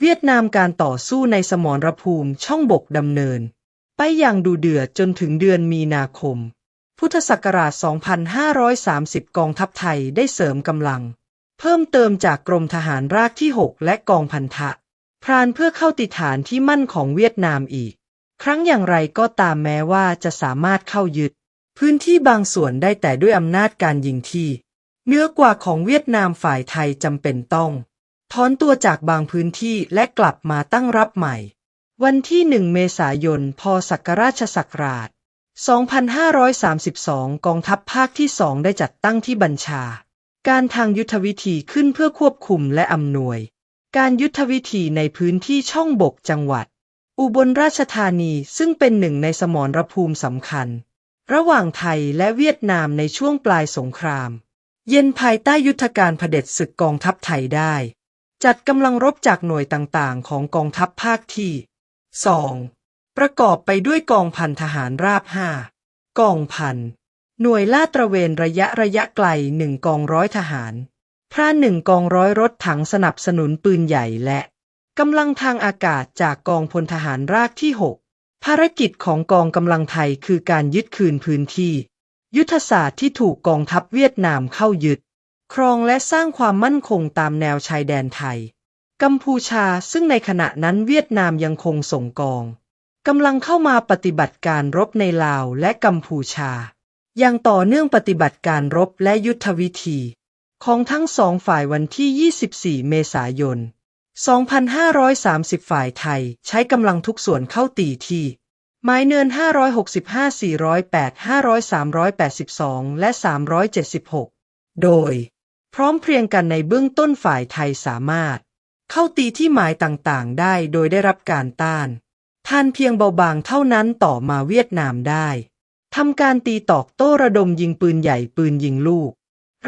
เวียดนามการต่อสู้ในสมรภูมิช่องบกดำเนิน ไปอย่างดูเดือดจนถึงเดือนมีนาคม พุทธศักราช 2530 กองทัพไทยได้เสริมกำลัง เพิ่มเติมจากกรมทหารรากที่ 6 และกองพันธะ พรานเพื่อเข้าติดฐานที่มั่นของเวียดนามอีก ครั้งอย่างไรก็ตามแม้ว่าจะสามารถเข้ายึด พื้นที่บางส่วนได้แต่ด้วยอำนาจการยิงที่เนื้อกว่าของเวียดนามฝ่ายไทยจำเป็นต้อง ถอนตัวจากบางพื้นที่และกลับมาตั้งรับใหม่ วันที่หนึ่งเมษายนพศักราชศักราช 2532 กองทัพภาคที่สองได้จัดตั้งที่บัญชา การทางยุทธวิธีขึ้นเพื่อควบคุมและอำนวย การยุทธวิธีในพื้นที่ช่องบกจังหวัด อุบลราชธานีซึ่งเป็นหนึ่งในสมรภูมิสำคัญ ระหว่างไทยและเวียดนามในช่วงปลายสงคราม เย็นภายใต้ยุทธการเผด็จศึกกองทัพไทยได้ จัดกำลังรบจากหน่วยต่างๆ ของกองทัพภาคที่ 2. ประกอบไปด้วยกองพันทหารราบห้ากองพัน หน่วยลาดตระเวนระยะระยะไกลหนึ่งกองร้อยทหาร พระหนึ่งกองร้อยรถถังสนับสนุนปืนใหญ่และกำลังทางอากาศจากกองพลทหารรากที่ 6 ภารกิจของกองกำลังไทยคือการยึดคืนพื้นที่ ยุทธศาสตร์ที่ถูกกองทัพเวียดนามเข้ายึด ครองและสร้างความมั่นคงตามแนวชายแดนไทย กัมพูชาซึ่งในขณะนั้นเวียดนามยังคงส่งกองกำลังเข้ามาปฏิบัติการรบในลาวและกัมพูชายังต่อเนื่องปฏิบัติการรบและยุทธวิธี ของทั้งสองฝ่ายวันที่ 24 เมษายน 2530 ฝ่ายไทยใช้กำลังทุกส่วนเข้าตีที่ไม้เนิน 565 408 500 382 และ 376 โดย พร้อมเพรียงกันในเบื้องต้นฝ่ายไทยสามารถ เข้าตีที่หมายต่างๆ ได้โดยได้รับการต้านท่านเพียงเบาบางเท่านั้นต่อมาเวียดนามได้ทำการตีตอกโต้ระดมยิงปืนใหญ่ปืนยิงลูก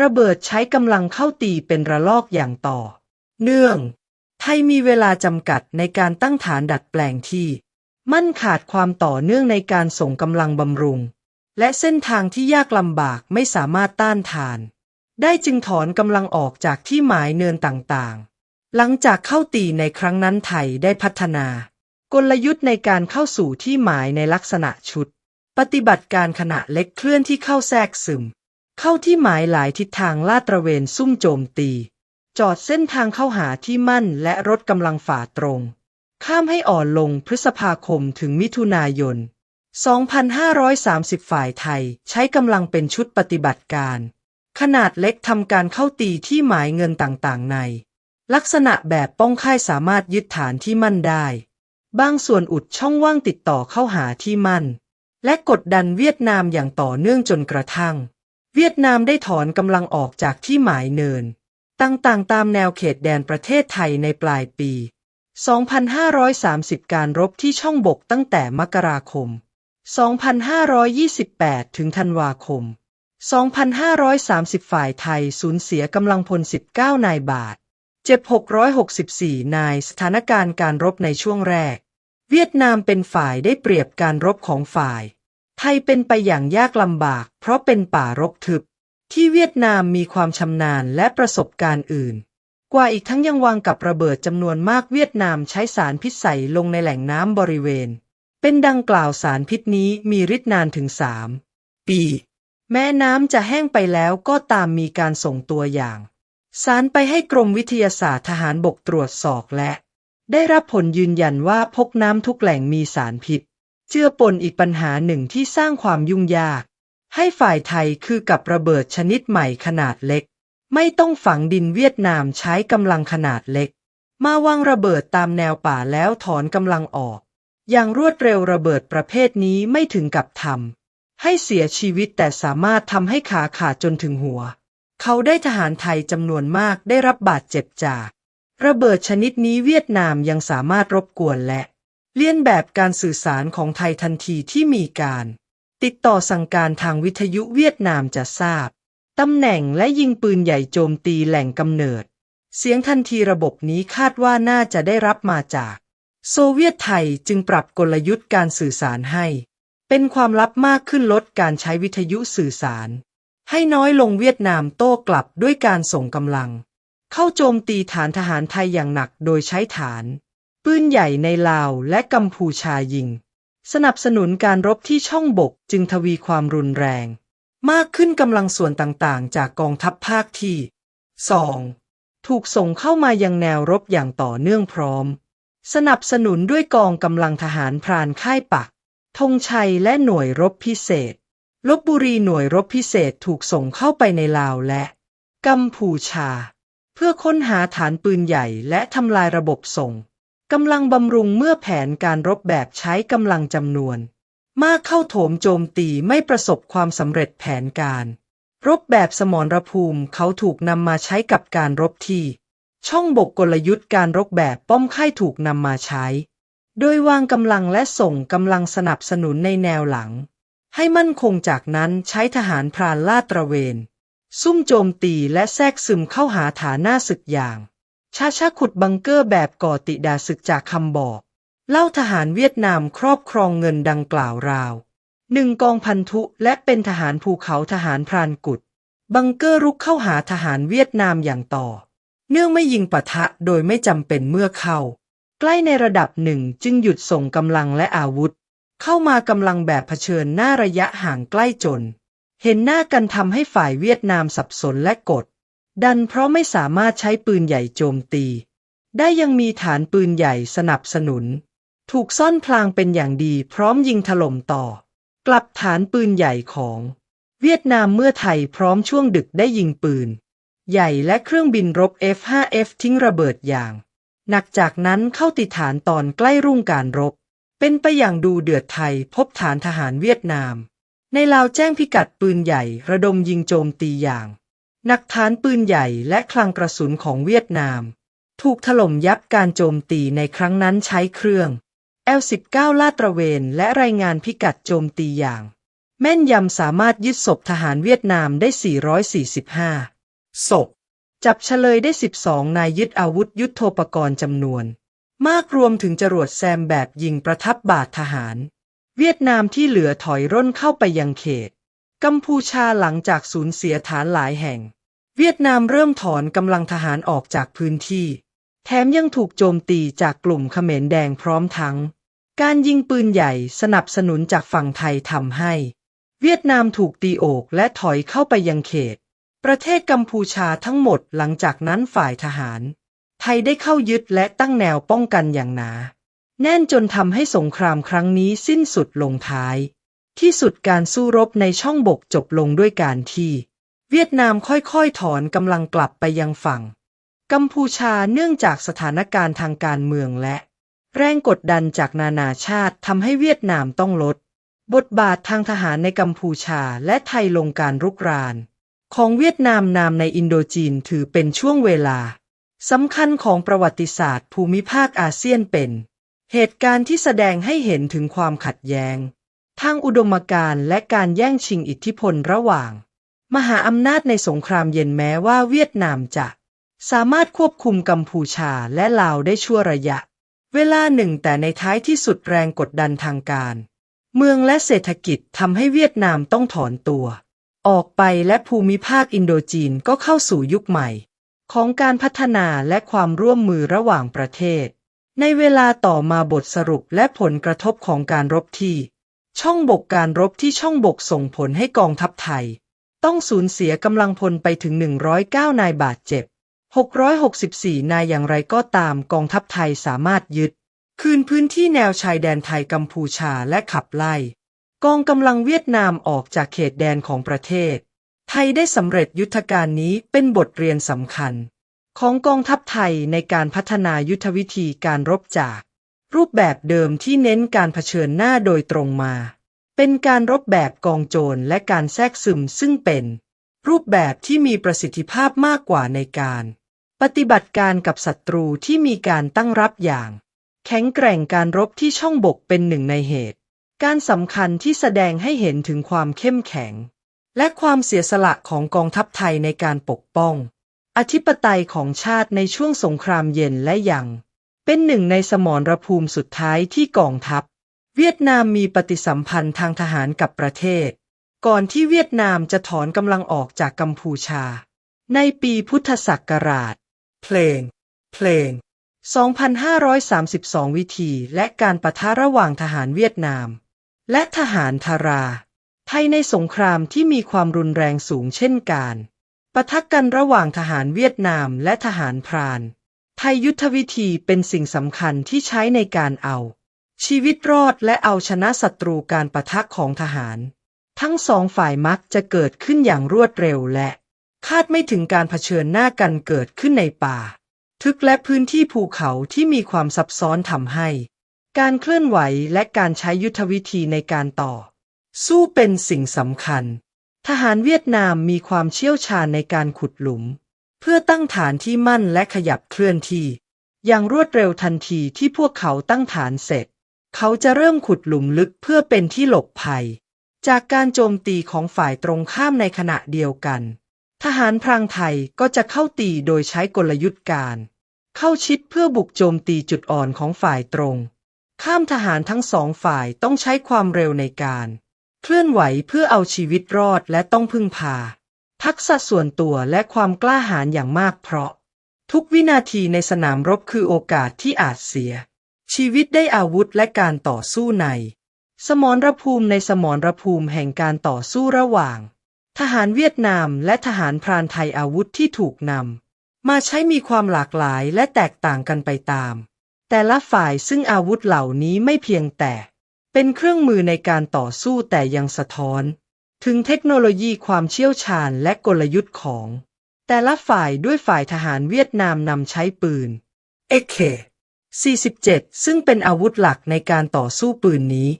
ระเบิดใช้กำลังเข้าตีเป็นระลอกอย่างต่อ เนื่อง ไทยมีเวลาจำกัดในการตั้งฐานดัดแปลงที่ มั่นขาดความต่อเนื่องในการส่งกำลังบำรุง และเส้นทางที่ยากลำบากไม่สามารถต้านทาน ได้จึงถอนกำลังออกจากที่หมายเนินต่างๆ หลังจากเข้าตีในครั้งนั้นไทยได้พัฒนา กลยุทธ์ในการเข้าสู่ที่หมายในลักษณะชุด ปฏิบัติการขณะเล็กเคลื่อนที่เข้าแทรกซึม เข้าที่หมายหลายทิศทางลาดตระเวนซุ่มโจมตี จอดเส้นทางเข้าหาที่มั่นและรถกำลังฝ่าตรง ข้ามให้อ่อนลงพฤษภาคมถึงมิถุนายน 2530 ฝ่ายไทยใช้กำลังเป็นชุดปฏิบัติการ ขนาดเล็กทำการเข้าตีที่หมายเงินต่างๆ ใน ลักษณะแบบป้องค่ายสามารถยึดฐานที่มั่นได้ บางส่วนอุดช่องว่างติดต่อเข้าหาที่มั่น และกดดันเวียดนามอย่างต่อเนื่องจนกระทั่ง เวียดนามได้ถอนกำลังออกจากที่หมายเนิน ต่างๆ ตามแนวเขตแดนประเทศไทยในปลายปี 2530 การรบที่ช่องบกตั้งแต่มกราคม 2528 ถึงธันวาคม 2530 ฝ่ายไทยสูญเสียกำลังพล 19 นายบาท เจ็บ 664 นายสถานการณ์การรบในช่วงแรก เวียดนามเป็นฝ่ายได้เปรียบการรบของฝ่าย ไทยเป็นไปอย่างยากลำบาก เพราะเป็นป่ารกทึบ ที่เวียดนามมีความชำนาญและประสบการณ์อื่น กว่าอีกทั้งยังวางกับระเบิดจำนวนมากเวียดนามใช้สารพิษใส่ลงในแหล่งน้ำบริเวณ เป็นดังกล่าวสารพิษนี้มีฤทธิ์นานถึงสามปี แม้น้ำจะแห้งไปแล้วก็ตามมีการส่งตัวอย่างสารไปให้กรมวิทยาศาสตร์ทหารบกตรวจสอบและ ได้รับผลยืนยันว่าพกน้ำทุกแหล่งมีสารพิษ เจือปนอีกปัญหาหนึ่งที่สร้างความยุ่งยาก ให้ฝ่ายไทยคือกับระเบิดชนิดใหม่ขนาดเล็ก ไม่ต้องฝังดินเวียดนามใช้กำลังขนาดเล็ก มาวางระเบิดตามแนวป่าแล้วถอนกำลังออก อย่างรวดเร็วระเบิดประเภทนี้ไม่ถึงกับทำ ให้เสียชีวิตแต่สามารถทำให้ขาขาดจนถึงหัว เขาได้ทหารไทยจำนวนมากได้รับบาดเจ็บจาก ระเบิดชนิดนี้เวียดนามยังสามารถรบกวนและ เลียนแบบการสื่อสารของไทยทันทีที่มีการ ติดต่อสั่งการทางวิทยุเวียดนามจะทราบตำแหน่งและยิงปืนใหญ่โจมตีแหล่งกำเนิด เสียงทันทีระบบนี้คาดว่าน่าจะได้รับมาจาก โซเวียตไทยจึงปรับกลยุทธ์การสื่อสารให้ เป็นความลับมากขึ้นลดการใช้วิทยุสื่อสาร ให้น้อยลงเวียดนามโต้กลับด้วยการส่งกำลัง เข้าโจมตีฐานทหารไทยอย่างหนักโดยใช้ฐาน ปืนใหญ่ในลาวและกัมพูชายิง สนับสนุนการรบที่ช่องบกจึงทวีความรุนแรง มากขึ้นกำลังส่วนต่างๆ จากกองทัพภาคที่ 2. ถูกส่งเข้ามายังแนวรบอย่างต่อเนื่องพร้อม สนับสนุนด้วยกองกำลังทหารพรานค่ายปัก ธงชัยและหน่วยรบพิเศษ ลบบุรีหน่วยรบพิเศษถูกส่งเข้าไปในลาวและกัมพูชา เพื่อค้นหาฐานปืนใหญ่และทำลายระบบส่งกำลังบำรุงเมื่อแผนการรบแบบใช้กำลังจำนวน มากเข้าโถมโจมตีไม่ประสบความสำเร็จแผนการ รบแบบสมรภูมิเขาถูกนำมาใช้กับการรบที่ ช่องบกกลยุทธ์การรบแบบป้อมค่ายถูกนำมาใช้ โดยวางกำลังและส่งกำลังสนับสนุนในแนวหลัง ให้มั่นคงจากนั้นใช้ทหารพรานลาดตระเวน ซุ่มโจมตีและแทรกซึมเข้าหาฐานหน้าศึกอย่างชาชาขุดบังเกอร์แบบก่อติดาศึกจากคำบอก เล่าทหารเวียดนามครอบครองเงินดังกล่าวราวหนึ่งกองพันธุและเป็นทหารภูเขาทหารพรานกุด บังเกอร์รุกเข้าหาทหารเวียดนามอย่างต่อ เนื่องไม่ยิงปะทะโดยไม่จำเป็นเมื่อเข้า ใกล้ในระดับหนึ่งจึงหยุดส่งกำลังและอาวุธ เข้ามากำลังแบบเผชิญหน้าระยะห่างใกล้จน เห็นหน้ากันทำให้ฝ่ายเวียดนามสับสนและกด ดันเพราะไม่สามารถใช้ปืนใหญ่โจมตี ได้ยังมีฐานปืนใหญ่สนับสนุน ถูกซ่อนพลางเป็นอย่างดีพร้อมยิงถล่มต่อ กลับฐานปืนใหญ่ของ เวียดนามเมื่อไทยพร้อมช่วงดึกได้ยิงปืน ใหญ่และเครื่องบินรบ F5F ทิ้งระเบิดอย่าง หนักจากนั้นเข้าติดฐานตอนใกล้รุ่งการรบ เป็นไปอย่างดูเดือดไทยพบฐานทหารเวียดนาม ในลาวแจ้งพิกัดปืนใหญ่ระดมยิงโจมตีอย่างหนักฐานปืนใหญ่และคลังกระสุนของเวียดนาม ถูกถล่มยับการโจมตีในครั้งนั้นใช้เครื่อง L19 ลาดตระเวนและรายงานพิกัดโจมตีอย่าง แม่นยำสามารถยึดศพทหารเวียดนามได้ 445 ศพ จับเฉลยได้ 12 นายยึดอาวุธยุโทโธปกรณ์จำนวน มากรวมถึงจรวดแซมแบบยิงประทับบาดทหาร เวียดนามที่เหลือถอยร่นเข้าไปยังเขต กัมพูชาหลังจากสูญเสียฐานหลายแห่ง เวียดนามเริ่มถอนกำลังทหารออกจากพื้นที่ แถมยังถูกโจมตีจากกลุ่มเขมรแดงพร้อมทั้ง การยิงปืนใหญ่สนับสนุนจากฝั่งไทยทำให้ เวียดนามถูกตีโอกและถอยเข้าไปยังเขต ประเทศกัมพูชาทั้งหมดหลังจากนั้นฝ่ายทหาร ไทยได้เข้ายึดและตั้งแนวป้องกันอย่างหนา แน่นจนทำให้สงครามครั้งนี้สิ้นสุดลงท้าย ที่สุดการสู้รบในช่องบกจบลงด้วยการที่ เวียดนามค่อยๆถอนกำลังกลับไปยังฝั่ง กัมพูชาเนื่องจากสถานการณ์ทางการเมืองและ แรงกดดันจากนานาชาติทำให้เวียดนามต้องลด บทบาททางทหารในกัมพูชาและไทยลงการรุกราน ของเวียดนามนามในอินโดจีนถือเป็นช่วงเวลาสำคัญของประวัติศาสตร์ภูมิภาคอาเซียนเป็น เหตุการณ์ที่แสดงให้เห็นถึงความขัดแย้ง ทางอุดมการณ์และการแย่งชิงอิทธิพลระหว่าง มหาอำนาจในสงครามเย็นแม้ว่าเวียดนามจะสามารถควบคุมกัมพูชาและลาวได้ชั่วระยะ เวลาหนึ่งแต่ในท้ายที่สุดแรงกดดันทางการ เมืองและเศรษฐกิจทำให้เวียดนามต้องถอนตัว ออกไปและภูมิภาคอินโดจีนก็เข้าสู่ยุคใหม่ ของการพัฒนาและความร่วมมือระหว่างประเทศ ในเวลาต่อมาบทสรุปและผลกระทบของการรบที่ ช่องบกการรบที่ช่องบกส่งผลให้กองทัพไทย ต้องสูญเสียกำลังพลไปถึง 109 นายบาดเจ็บ 664 นายอย่างไรก็ตามกองทัพไทยสามารถยึด คืนพื้นที่แนวชายแดนไทยกัมพูชาและขับไล่ กองกำลังเวียดนามออกจากเขตแดนของประเทศ ไทยได้สำเร็จยุทธการนี้เป็นบทเรียนสำคัญ ของกองทัพไทยในการพัฒนายุทธวิธีการรบจาก รูปแบบเดิมที่เน้นการเผชิญหน้าโดยตรงมา เป็นการรบแบบกองโจรและการแทรกซึมซึ่งเป็น รูปแบบที่มีประสิทธิภาพมากกว่าในการ ปฏิบัติการกับศัตรูที่มีการตั้งรับอย่าง แข็งแกร่งการรบที่ช่องบกเป็นหนึ่งในเหตุ การสำคัญที่แสดงให้เห็นถึงความเข้มแข็ง และความเสียสละของกองทัพไทยในการปกป้อง อธิปไตยของชาติในช่วงสงครามเย็นและยัง เป็นหนึ่งในสมรภูมิสุดท้ายที่กองทัพ เวียดนามมีปฏิสัมพันธ์ทางทหารกับประเทศ ก่อนที่เวียดนามจะถอนกำลังออกจากกัมพูชา ในปีพุทธศักราช เพลง เพลง 2,532 วิธีและการปะทะระหว่างทหารเวียดนาม และทหารทาราไทยในสงครามที่มีความรุนแรงสูงเช่นกันปะทะกันระหว่างทหารเวียดนามและทหารพรานไทยยุทธวิธีเป็นสิ่งสำคัญที่ใช้ในการเอา ชีวิตรอดและเอาชนะศัตรูการปะทะของทหาร ทั้งสองฝ่ายมักจะเกิดขึ้นอย่างรวดเร็วและ คาดไม่ถึงการเผชิญหน้ากันเกิดขึ้นในป่า ทึกและพื้นที่ภูเขาที่มีความซับซ้อนทำให้ การเคลื่อนไหวและการใช้ยุทธวิธีในการต่อ สู้เป็นสิ่งสำคัญ ทหารเวียดนามมีความเชี่ยวชาญในการขุดหลุม เพื่อตั้งฐานที่มั่นและขยับเคลื่อนที่ อย่างรวดเร็วทันทีที่พวกเขาตั้งฐานเสร็จ เขาจะเริ่มขุดหลุมลึกเพื่อเป็นที่หลบภัย จากการโจมตีของฝ่ายตรงข้ามในขณะเดียวกัน ทหารพรางไทยก็จะเข้าตีโดยใช้กลยุทธ์การ เข้าชิดเพื่อบุกโจมตีจุดอ่อนของฝ่ายตรง ข้ามทหารทั้งสองฝ่ายต้องใช้ความเร็วในการ เคลื่อนไหวเพื่อเอาชีวิตรอดและต้องพึ่งพา ทักษะส่วนตัวและความกล้าหาญอย่างมากเพราะ ทุกวินาทีในสนามรบคือโอกาสที่อาจเสีย ชีวิตได้อาวุธและการต่อสู้ใน สมรภูมิในสมรภูมิแห่งการต่อสู้ระหว่าง ทหารเวียดนามและทหารพรานไทยอาวุธที่ถูกนำมาใช้มีความหลากหลายและแตกต่างกันไปตาม แต่ละฝ่ายซึ่งอาวุธเหล่านี้ไม่เพียงแต่ เป็นเครื่องมือในการต่อสู้แต่ยังสะท้อน ถึงเทคโนโลยีความเชี่ยวชาญและกลยุทธ์ของ แต่ละฝ่ายด้วยฝ่ายทหารเวียดนามนำใช้ปืน AK 47 ซึ่งเป็นอาวุธหลักในการต่อสู้ปืนนี้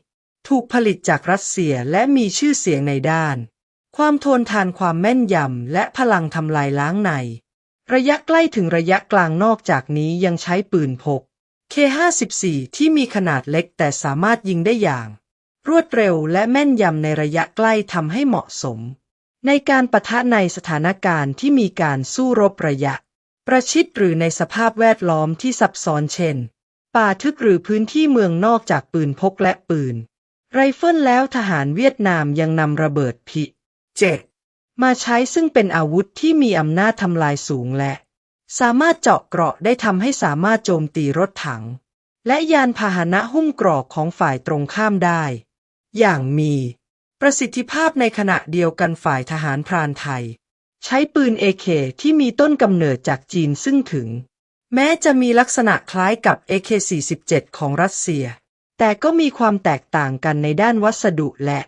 ถูกผลิตจากรัสเซียและมีชื่อเสียงในด้าน ความทนทานความแม่นยำและพลังทำลายล้างใน ระยะใกล้ถึงระยะกลางนอกจากนี้ยังใช้ปืนพก K54 ที่มีขนาดเล็กแต่สามารถยิงได้อย่าง รวดเร็วและแม่นยำในระยะใกล้ทำให้เหมาะสม ในการปะทะในสถานการณ์ที่มีการสู้รบระยะ ประชิดหรือในสภาพแวดล้อมที่ซับซ้อนเช่น ป่าทึกหรือพื้นที่เมืองนอกจากปืนพกและปืน ไรเฟิลแล้วทหารเวียดนามยังนำระเบิดพิเจ็ดมาใช้ซึ่งเป็นอาวุธที่มีอำนาจทำลายสูงและ สามารถเจาะเกราะได้ทำให้สามารถโจมตีรถถัง และยานพาหนะหุ้มเกรอกของฝ่ายตรงข้ามได้ อย่างมี ประสิทธิภาพในขณะเดียวกันฝ่ายทหารพรานไทย ใช้ปืนเอเคที่มีต้นกำเนิดจากจีนซึ่งถึง แม้จะมีลักษณะคล้ายกับ AK-47 ของรัสเซีย แต่ก็มีความแตกต่างกันในด้านวัสดุและ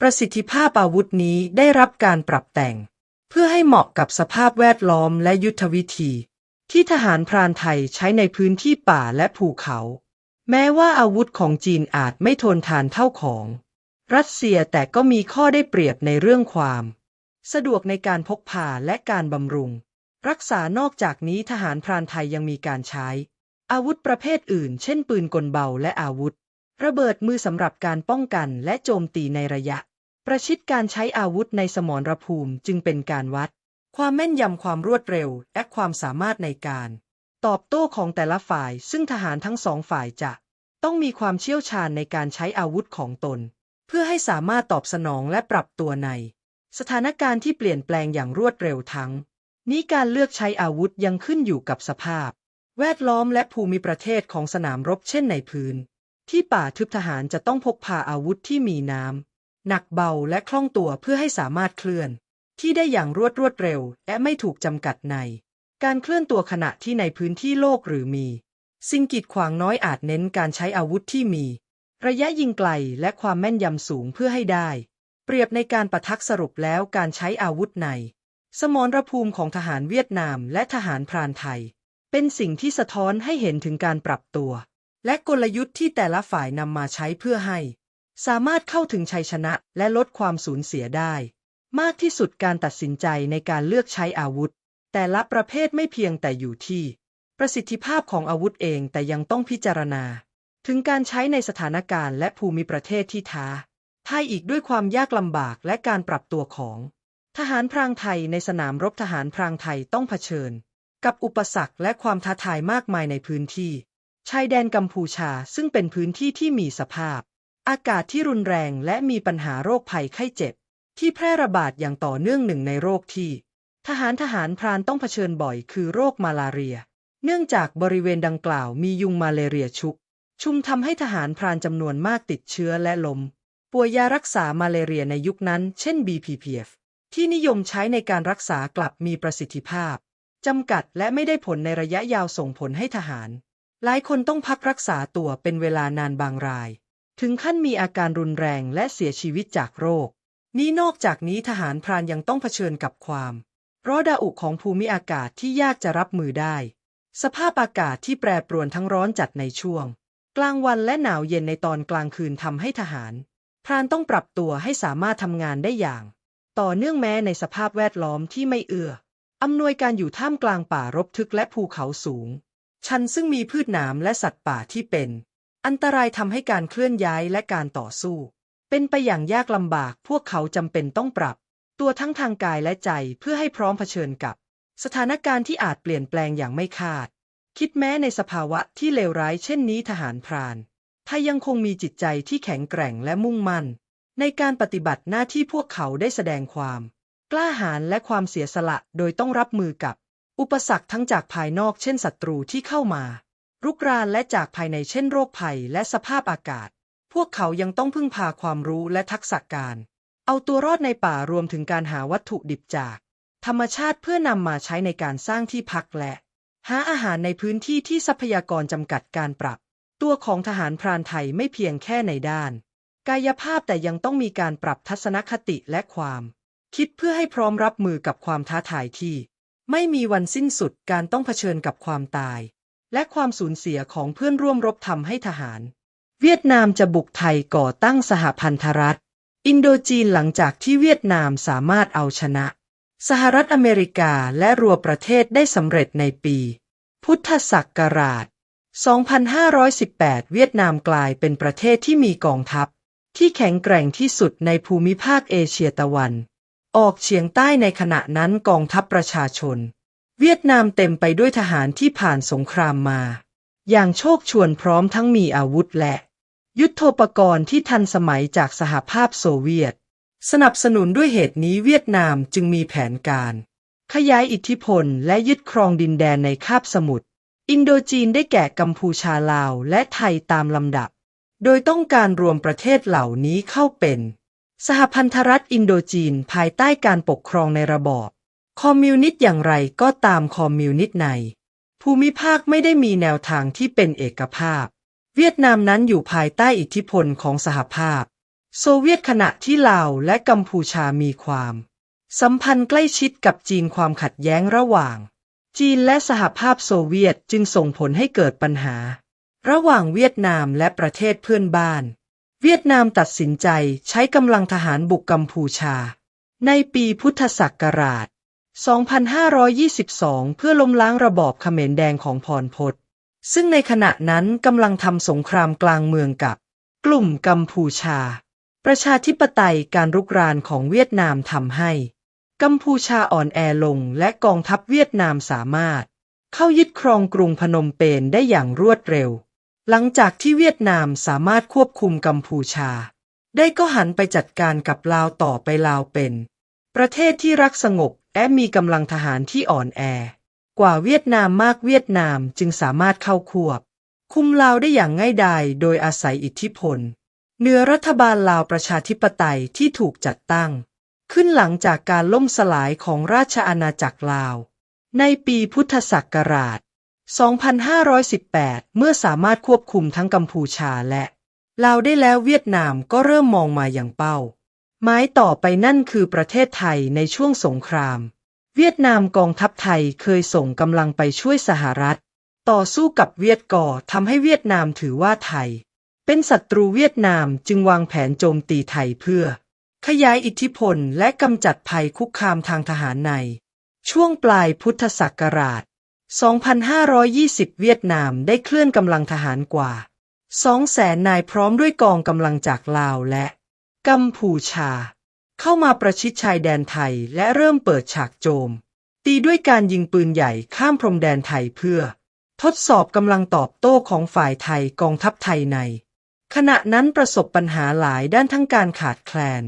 ประสิทธิภาพอาวุธนี้ได้รับการปรับแต่ง เพื่อให้เหมาะกับสภาพแวดล้อมและยุทธวิธี ที่ทหารพรานไทยใช้ในพื้นที่ป่าและภูเขา แม้ว่าอาวุธของจีนอาจไม่ทนทานเท่าของ รัสเซียแต่ก็มีข้อได้เปรียบในเรื่องความ สะดวกในการพกพาและการบำรุง รักษานอกจากนี้ทหารพรานไทยยังมีการใช้ อาวุธประเภทอื่น เช่นปืนกลเบาและอาวุธ ระเบิดมือสำหรับการป้องกันและโจมตีในระยะ ประชิดการใช้อาวุธในสมรภูมิจึงเป็นการวัด ความแม่นยำความรวดเร็ว และความสามารถในการ ตอบโต้ของแต่ละฝ่าย ซึ่งทหารทั้งสองฝ่ายจะ ต้องมีความเชี่ยวชาญในการใช้อาวุธของตน เพื่อให้สามารถตอบสนองและปรับตัวใน สถานการณ์ที่เปลี่ยนแปลงอย่างรวดเร็วทั้ง นี้การเลือกใช้อาวุธยังขึ้นอยู่กับสภาพ แวดล้อมและภูมิประเทศของสนามรบเช่นในพื้น ที่ป่าทึบทหารจะต้องพกพาอาวุธที่มีน้ำ หนักเบาและคล่องตัวเพื่อให้สามารถเคลื่อน ที่ได้อย่างรวดรวดเร็ว และไม่ถูกจำกัดใน การเคลื่อนตัวขณะที่ในพื้นที่โลกหรือมี สิ่งกีดขวางน้อยอาจเน้นการใช้อาวุธที่มี ระยะยิงไกลและความแม่นยำสูงเพื่อให้ได้ เปรียบในการประทักสรุปแล้วการใช้อาวุธใน สมรภูมิของทหารเวียดนามและทหารพรานไทย เป็นสิ่งที่สะท้อนให้เห็นถึงการปรับตัว และกลยุทธ์ที่แต่ละฝ่ายนำมาใช้เพื่อให้ สามารถเข้าถึงชัยชนะและลดความสูญเสียได้ มากที่สุดการตัดสินใจในการเลือกใช้อาวุธ แต่ละประเภทไม่เพียงแต่อยู่ที่ ประสิทธิภาพของอาวุธเองแต่ยังต้องพิจารณา ถึงการใช้ในสถานการณ์และภูมิประเทศที่ท้าทายอีกด้วยความยากลำบากและการปรับตัวของ ทหารพรางไทยในสนามรบทหารพรางไทยต้องเผชิญ กับอุปสรรคและความท้าทายมากมายในพื้นที่ชายแดนกัมพูชาซึ่งเป็นพื้นที่ที่มีสภาพ อากาศที่รุนแรงและมีปัญหาโรคภัยไข้เจ็บ ที่แพร่ระบาดอย่างต่อเนื่องหนึ่งในโรคที่ ทหารทหารพรานต้องเผชิญบ่อยคือโรคมาลาเรีย เนื่องจากบริเวณดังกล่าวมียุงมาเลเรียชุก ชุมทำให้ทหารพรานจำนวนมากติดเชื้อและล้มป่วยยารักษามาเลเรียในยุคนั้นเช่น BPPF ที่นิยมใช้ในการรักษากลับมีประสิทธิภาพจำกัดและไม่ได้ผลในระยะยาวส่งผลให้ทหาร หลายคนต้องพักรักษาตัวเป็นเวลานานบางราย ถึงขั้นมีอาการรุนแรงและเสียชีวิตจากโรค นี้นอกจากนี้ทหารพรานยังต้องเผชิญกับความร้อนระอุของภูมิอากาศที่ยากจะรับมือได้ สภาพอากาศที่แปรปรวนทั้งร้อนจัดในช่วง กลางวันและหนาวเย็นในตอนกลางคืนทำให้ทหาร พรานต้องปรับตัวให้สามารถทำงานได้อย่าง ต่อเนื่องแม้ในสภาพแวดล้อมที่ไม่เอื้ออำนวยการอยู่ท่ามกลางป่ารกทึกและภูเขาสูง ชันซึ่งมีพืชหนามและสัตว์ป่าที่เป็น อันตรายทำให้การเคลื่อนย้ายและการต่อสู้ เป็นไปอย่างยากลำบาก พวกเขาจำเป็นต้องปรับ ตัวทั้งทางกายและใจเพื่อให้พร้อมเผชิญกับ สถานการณ์ที่อาจเปลี่ยนแปลงอย่างไม่คาด คิดแม้ในสภาวะที่เลวร้ายเช่นนี้ทหารพรานไทยยังคงมีจิตใจที่แข็งแกร่งและมุ่งมั่น ในการปฏิบัติหน้าที่พวกเขาได้แสดงความ กล้าหาญและความเสียสละโดยต้องรับมือกับ อุปสรรคทั้งจากภายนอกเช่นศัตรูที่เข้ามา รุกรานและจากภายในเช่นโรคภัยและสภาพอากาศ พวกเขายังต้องพึ่งพาความรู้และทักษะการ เอาตัวรอดในป่ารวมถึงการหาวัตถุดิบจาก ธรรมชาติเพื่อนำมาใช้ในการสร้างที่พักและ หาอาหารในพื้นที่ที่ทรัพยากรจำกัดการปรับ ตัวของทหารพรานไทยไม่เพียงแค่ในด้าน กายภาพแต่ยังต้องมีการปรับทัศนคติและความ คิดเพื่อให้พร้อมรับมือกับความท้าทายที่ ไม่มีวันสิ้นสุดการต้องเผชิญกับความตาย และความสูญเสียของเพื่อนร่วมรบทำให้ทหาร เวียดนามจะบุกไทยก่อตั้งสหพันธรัฐ อินโดจีนหลังจากที่เวียดนามสามารถเอาชนะ สหรัฐอเมริกาและรัวประเทศได้สำเร็จในปี พุทธศักราช 2518 เวียดนามกลายเป็นประเทศที่มีกองทัพ ที่แข็งแกร่งที่สุดในภูมิภาคเอเชียตะวัน ออกเฉียงใต้ในขณะนั้นกองทัพประชาชน เวียดนามเต็มไปด้วยทหารที่ผ่านสงครามมา อย่างโชคชวนพร้อมทั้งมีอาวุธและ ยุทโธปกรณ์ที่ทันสมัยจากสหภาพโซเวียต สนับสนุนด้วยเหตุนี้เวียดนามจึงมีแผนการ ขยายอิทธิพลและยึดครองดินแดนในคาบสมุทรอินโดจีนได้แก่กัมพูชาลาวและไทยตามลำดับ โดยต้องการรวมประเทศเหล่านี้เข้าเป็น สหพันธรัฐอินโดจีนภายใต้การปกครองในระบอบ คอมมิวนิสต์อย่างไรก็ตามคอมมิวนิสต์ใน ภูมิภาคไม่ได้มีแนวทางที่เป็นเอกภาพ เวียดนามนั้นอยู่ภายใต้อิทธิพลของสหภาพ โซเวียตขณะที่ลาวและกัมพูชามีความ สัมพันธ์ใกล้ชิดกับจีนความขัดแย้งระหว่าง จีนและสหภาพโซเวียตจึงส่งผลให้เกิดปัญหา ระหว่างเวียดนามและประเทศเพื่อนบ้าน เวียดนามตัดสินใจใช้กำลังทหารบุกกัมพูชา ในปีพุทธศักราช 2522 เพื่อล้มล้างระบอบเขมรแดงของพรพศซึ่งในขณะนั้นกำลังทำสงครามกลางเมืองกับ กลุ่มกัมพูชา ประชาธิปไตยการรุกรานของเวียดนามทำให้ กัมพูชาอ่อนแอลงและกองทัพเวียดนามสามารถ เข้ายึดครองกรุงพนมเปญได้อย่างรวดเร็ว หลังจากที่เวียดนามสามารถควบคุมกัมพูชา ได้ก็หันไปจัดการกับลาวต่อไปลาวเป็น ประเทศที่รักสงบและมีกำลังทหารที่อ่อนแอ กว่าเวียดนามมากเวียดนามจึงสามารถเข้าควบ คุมลาวได้อย่างง่ายดายโดยอาศัยอิทธิพลเหนือรัฐบาลลาวประชาธิปไตยที่ถูกจัดตั้ง ขึ้นหลังจากการล่มสลายของราชอาณาจักรลาว ในปีพุทธศักราช 2518 เมื่อสามารถควบคุมทั้งกัมพูชาและลาวได้แล้วเวียดนามก็เริ่มมองมาอย่างเป้า หมายต่อไปนั่นคือประเทศไทยในช่วงสงคราม เวียดนามกองทัพไทยเคยส่งกำลังไปช่วยสหรัฐ ต่อสู้กับเวียดก่อทำให้เวียดนามถือว่าไทย เป็นศัตรูเวียดนามจึงวางแผนโจมตีไทยเพื่อ ขยายอิทธิพลและกำจัดภัยคุกคามทางทหารใน ช่วงปลายพุทธศักราช 2520 เวียดนามได้เคลื่อนกำลังทหารกว่า 2 แสนนายพร้อมด้วยกองกำลังจากลาวและ กัมพูชา เข้ามาประชิดชายแดนไทยและเริ่มเปิดฉากโจม ตีด้วยการยิงปืนใหญ่ข้ามพรมแดนไทยเพื่อ ทดสอบกำลังตอบโต้ของฝ่ายไทยกองทัพไทยใน ขณะนั้นประสบปัญหาหลายด้านทั้งการขาดแคลน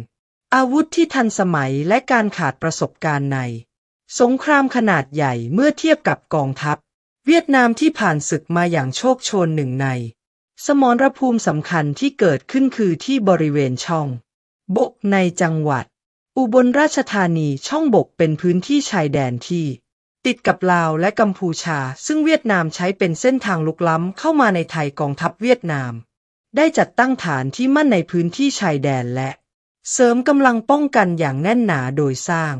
อาวุธที่ทันสมัยและการขาดประสบการณ์ใน สงครามขนาดใหญ่เมื่อเทียบกับกองทัพ เวียดนามที่ผ่านศึกมาอย่างโชคโชนหนึ่งในสมรภูมิสำคัญที่เกิดขึ้นคือที่บริเวณช่อง บกในจังหวัด อุบลราชธานีช่องบกเป็นพื้นที่ชายแดนที่ ติดกับลาวและกัมพูชา ซึ่งเวียดนามใช้เป็นเส้นทางลุกล้ำเข้ามาในไทยกองทัพเวียดนาม ได้จัดตั้งฐานที่มั่นในพื้นที่ชายแดนและ เสริมกำลังป้องกันอย่างแน่นหนาโดยสร้าง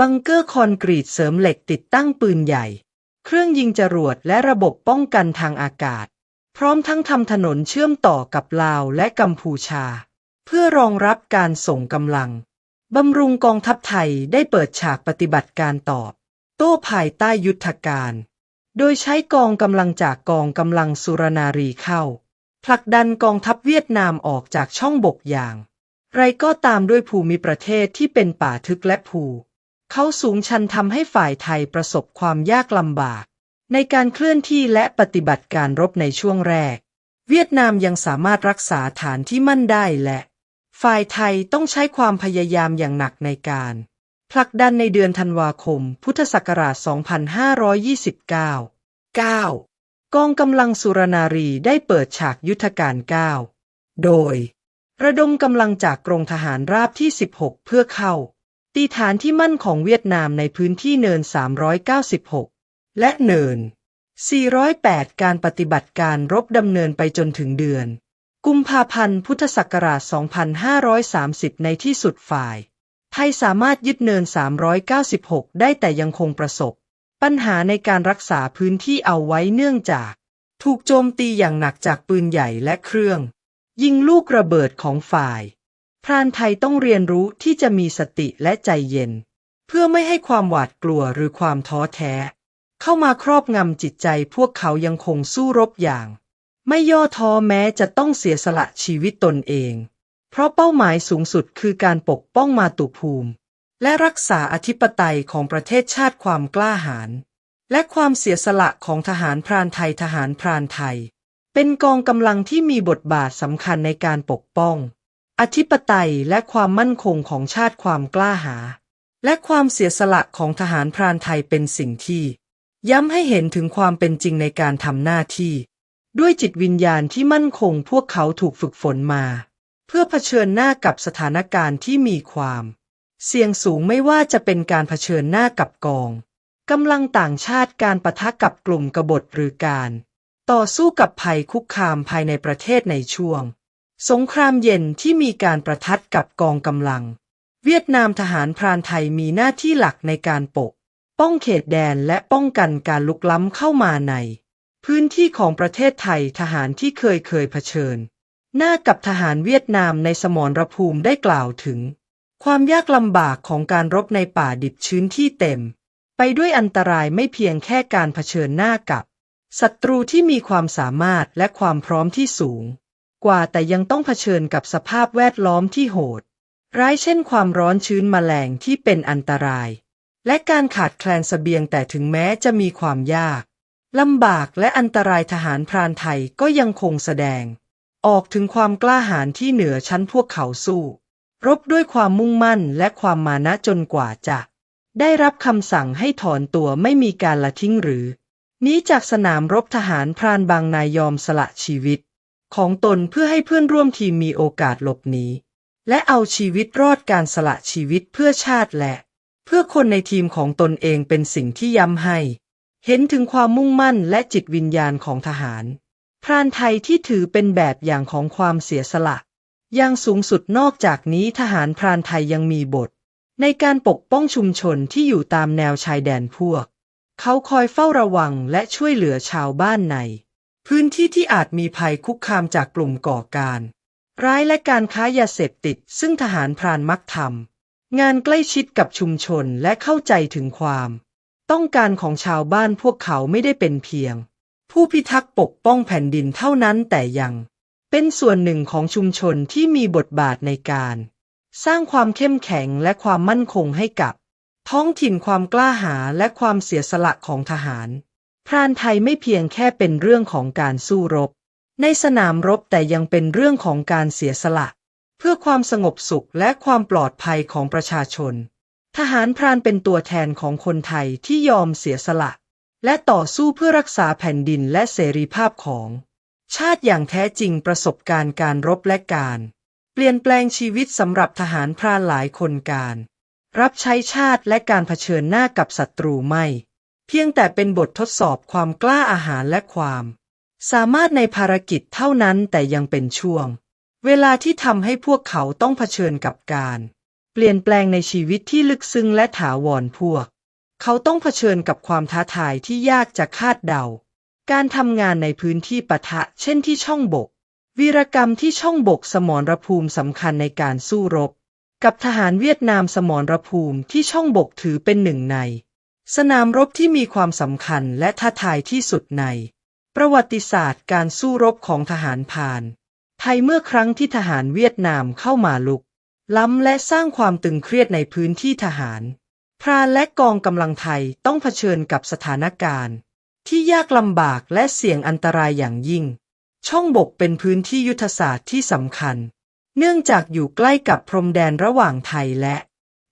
บังเกอร์คอนกรีตเสริมเหล็กติดตั้งปืนใหญ่ เครื่องยิงจรวดและระบบป้องกันทางอากาศ พร้อมทั้งทำถนนเชื่อมต่อกับลาวและกัมพูชา เพื่อรองรับการส่งกำลัง บำรุงกองทัพไทยได้เปิดฉากปฏิบัติการตอบ โต้ภายใต้ยุทธการ โดยใช้กองกำลังจากกองกำลังสุรนารีเข้า ผลักดันกองทัพเวียดนามออกจากช่องบกอย่าง ไรก็ตามด้วยภูมิประเทศที่เป็นป่าทึกและภูเขาสูงชันทำให้ฝ่ายไทยประสบความยากลำบาก ในการเคลื่อนที่และปฏิบัติการรบในช่วงแรก เวียดนามยังสามารถรักษาฐานที่มั่นได้และ ฝ่ายไทยต้องใช้ความพยายามอย่างหนักในการผลักดันในเดือนธันวาคม พุทธศักราช 2529 9 กองกำลังสุรนารีได้เปิดฉากยุทธการ 9 โดย ระดมกำลังจากกรมทหารราบที่ 16 เพื่อเข้า ตีฐานที่มั่นของเวียดนามในพื้นที่เนิน 396 และเนิน 408 การปฏิบัติการรบดำเนินไปจนถึงเดือน กุมภาพันธ์พุทธศักราช 2530 ในที่สุดฝ่าย ไทยสามารถยึดเนิน 396 ได้แต่ยังคงประสบ ปัญหาในการรักษาพื้นที่เอาไว้เนื่องจาก ถูกโจมตีอย่างหนักจากปืนใหญ่และเครื่อง ยิงลูกระเบิดของฝ่าย พรานไทยต้องเรียนรู้ที่จะมีสติและใจเย็น เพื่อไม่ให้ความหวาดกลัวหรือความท้อแท้ เข้ามาครอบงำจิตใจพวกเขายังคงสู้รบอย่าง ไม่ย่อท้อแม้จะต้องเสียสละชีวิตตนเอง เพราะเป้าหมายสูงสุดคือการปกป้องมาตุภูมิ และรักษาอธิปไตยของประเทศชาติความกล้าหาญและความเสียสละของทหารพรานไทยทหารพรานไทย เป็นกองกำลังที่มีบทบาทสำคัญในการปกป้อง อธิปไตยและความมั่นคงของชาติความกล้าหาญและความเสียสละของทหารพรานไทยเป็นสิ่งที่ ย้ำให้เห็นถึงความเป็นจริงในการทำหน้าที่ ด้วยจิตวิญญาณที่มั่นคงพวกเขาถูกฝึกฝนมา เพื่อเผชิญหน้ากับสถานการณ์ที่มีความ เสี่ยงสูงไม่ว่าจะเป็นการเผชิญหน้ากับกองกำลังต่างชาติการปะทะกับกลุ่มกบฏหรือการ ต่อสู้กับภัยคุกคามภายในประเทศในช่วง สงครามเย็นที่มีการประทัดกับกองกำลัง เวียดนามทหารพรานไทยมีหน้าที่หลักในการปก ป้องเขตแดนและป้องกันการลุกล้ำเข้ามาใน พื้นที่ของประเทศไทยทหารที่เคยเคยเผชิญ หน้ากับทหารเวียดนามในสมรภูมิได้กล่าวถึง ความยากลำบากของการรบในป่าดิบชื้นที่เต็ม ไปด้วยอันตรายไม่เพียงแค่การเผชิญหน้ากับศัตรูที่มีความสามารถและความพร้อมที่สูง กว่าแต่ยังต้องเผชิญกับสภาพแวดล้อมที่โหด ร้ายเช่นความร้อนชื้นแมลงที่เป็นอันตราย และการขาดแคลนเสบียงแต่ถึงแม้จะมีความยาก ลำบากและอันตรายทหารพรานไทยก็ยังคงแสดง ออกถึงความกล้าหาญที่เหนือชั้นพวกเขาสู้ รบด้วยความมุ่งมั่นและความมานะจนกว่าจะ ได้รับคำสั่งให้ถอนตัวไม่มีการละทิ้งหรือ นี้จากสนามรบทหารพรานบางนายยอมสละชีวิต ของตนเพื่อให้เพื่อนร่วมทีมมีโอกาสหลบหนีและเอาชีวิตรอดการสละชีวิตเพื่อชาติและ เพื่อคนในทีมของตนเองเป็นสิ่งที่ย้ำให้ เห็นถึงความมุ่งมั่นและจิตวิญญาณของทหาร พรานไทยที่ถือเป็นแบบอย่างของความเสียสละ อย่างสูงสุดนอกจากนี้ทหารพรานไทยยังมีบท ในการปกป้องชุมชนที่อยู่ตามแนวชายแดนพวก เขาคอยเฝ้าระวังและช่วยเหลือชาวบ้านใน พื้นที่ที่อาจมีภัยคุกคามจากกลุ่มก่อการ ร้ายและการค้ายาเสพติด ซึ่งทหารพรานมักทำงานใกล้ชิดกับชุมชนและเข้าใจถึงความ ต้องการของชาวบ้านพวกเขาไม่ได้เป็นเพียง ผู้พิทักษ์ปกป้องแผ่นดินเท่านั้นแต่ยัง เป็นส่วนหนึ่งของชุมชนที่มีบทบาทในการ สร้างความเข้มแข็งและความมั่นคงให้กับ ท้องถิ่นความกล้าหาญและความเสียสละของทหาร พรานไทยไม่เพียงแค่เป็นเรื่องของการสู้รบ ในสนามรบแต่ยังเป็นเรื่องของการเสียสละ เพื่อความสงบสุขและความปลอดภัยของประชาชน ทหารพรานเป็นตัวแทนของคนไทยที่ยอมเสียสละ และต่อสู้เพื่อรักษาแผ่นดินและเสรีภาพของ ชาติอย่างแท้จริงประสบการณ์การรบและการ เปลี่ยนแปลงชีวิตสำหรับทหารพรานหลายคนการ รับใช้ชาติและการเผชิญหน้ากับศัตรูไม่ เพียงแต่เป็นบททดสอบความกล้าอาหารและความ สามารถในภารกิจเท่านั้นแต่ยังเป็นช่วง เวลาที่ทำให้พวกเขาต้องเผชิญกับการ เปลี่ยนแปลงในชีวิตที่ลึกซึ้งและถาวรพวก เขาต้องเผชิญกับความท้าทายที่ยากจะคาดเดา การทำงานในพื้นที่ปะทะ เช่นที่ช่องบก วีรกรรมที่ช่องบกสมรภูมิสำคัญในการสู้รบ กับทหารเวียดนามสมรภูมิที่ช่องบกถือเป็นหนึ่งใน สนามรบที่มีความสำคัญและท้าทายที่สุดใน ประวัติศาสตร์การสู้รบของทหารพานไทยเมื่อครั้งที่ทหารเวียดนามเข้ามาลุก ล้ำและสร้างความตึงเครียดในพื้นที่ทหาร พรานและกองกำลังไทยต้องเผชิญกับสถานการณ์ ที่ยากลำบากและเสี่ยงอันตรายอย่างยิ่ง ช่องบกเป็นพื้นที่ยุทธศาสตร์ที่สำคัญ เนื่องจากอยู่ใกล้กับพรมแดนระหว่างไทยและ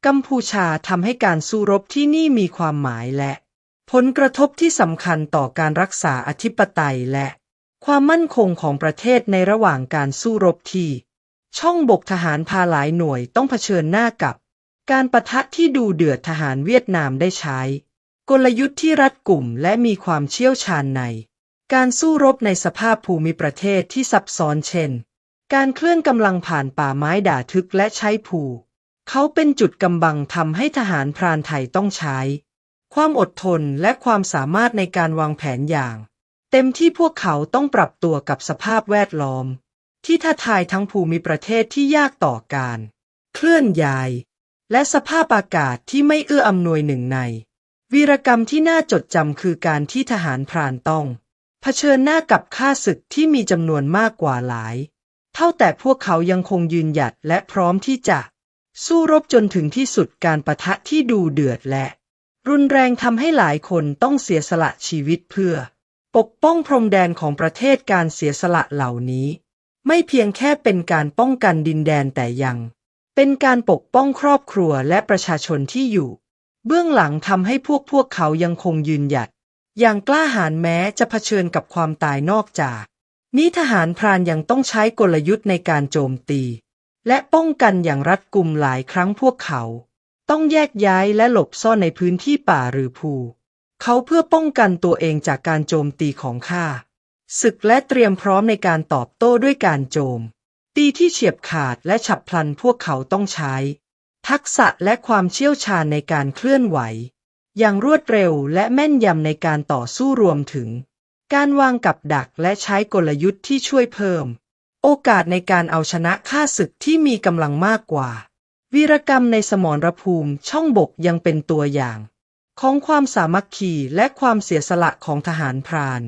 กัมพูชาทำให้การสู้รบที่นี่มีความหมายและ ผลกระทบที่สำคัญต่อการรักษาอธิปไตยและ ความมั่นคงของประเทศในระหว่างการสู้รบที่ ช่องบกทหารพาหลายหน่วยต้องเผชิญหน้ากับ การประทะที่ดูเดือดทหารเวียดนามได้ใช้ กลยุทธ์ที่รัดกุมและมีความเชี่ยวชาญใน การสู้รบในสภาพภูมิประเทศที่ซับซ้อนเช่น การเคลื่อนกำลังผ่านป่าไม้ด่าทึกและใช้ผูเขาเป็นจุดกำบังทำให้ทหารพรานไทยต้องใช้ ความอดทนและความสามารถในการวางแผนอย่าง เต็มที่พวกเขาต้องปรับตัวกับสภาพแวดล้อม ที่ท้าทายทั้งภูมิประเทศที่ยากต่อการ เคลื่อนย้าย และสภาพอากาศที่ไม่เอื้ออำนวยหนึ่งใน วีรกรรมที่น่าจดจำคือการที่ทหารพรานต้องเผชิญหน้ากับข้าศึกที่มีจำนวนมากกว่าหลาย เท่าแต่พวกเขายังคงยืนหยัดและพร้อมที่จะ สู้รบจนถึงที่สุดการประทะที่ดูเดือดและ รุนแรงทำให้หลายคนต้องเสียสละชีวิตเพื่อ ปกป้องพรมแดนของประเทศการเสียสละเหล่านี้ ไม่เพียงแค่เป็นการป้องกันดินแดนแต่ยัง เป็นการปกป้องครอบครัวและประชาชนที่อยู่ เบื้องหลังทำให้พวกพวกเขายังคงยืนหยัด อย่างกล้าหาญแม้จะเผชิญกับความตายนอกจาก นี้ทหารพรานยังต้องใช้กลยุทธ์ในการโจมตี และป้องกันอย่างรัดกุมหลายครั้งพวกเขา ต้องแยกย้ายและหลบซ่อนในพื้นที่ป่าหรือภู เขาเพื่อป้องกันตัวเองจากการโจมตีของข้า ศึกและเตรียมพร้อมในการตอบโต้ด้วยการโจม ตีที่เฉียบขาดและฉับพลันพวกเขาต้องใช้ ทักษะและความเชี่ยวชาญในการเคลื่อนไหว อย่างรวดเร็วและแม่นยำในการต่อสู้รวมถึง การวางกับดักและใช้กลยุทธ์ที่ช่วยเพิ่ม โอกาสในการเอาชนะข้าศึกที่มีกำลังมากกว่า วีรกรรมในสมรภูมิช่องบกยังเป็นตัวอย่าง ของความสามัคคีและความเสียสละของทหารพราน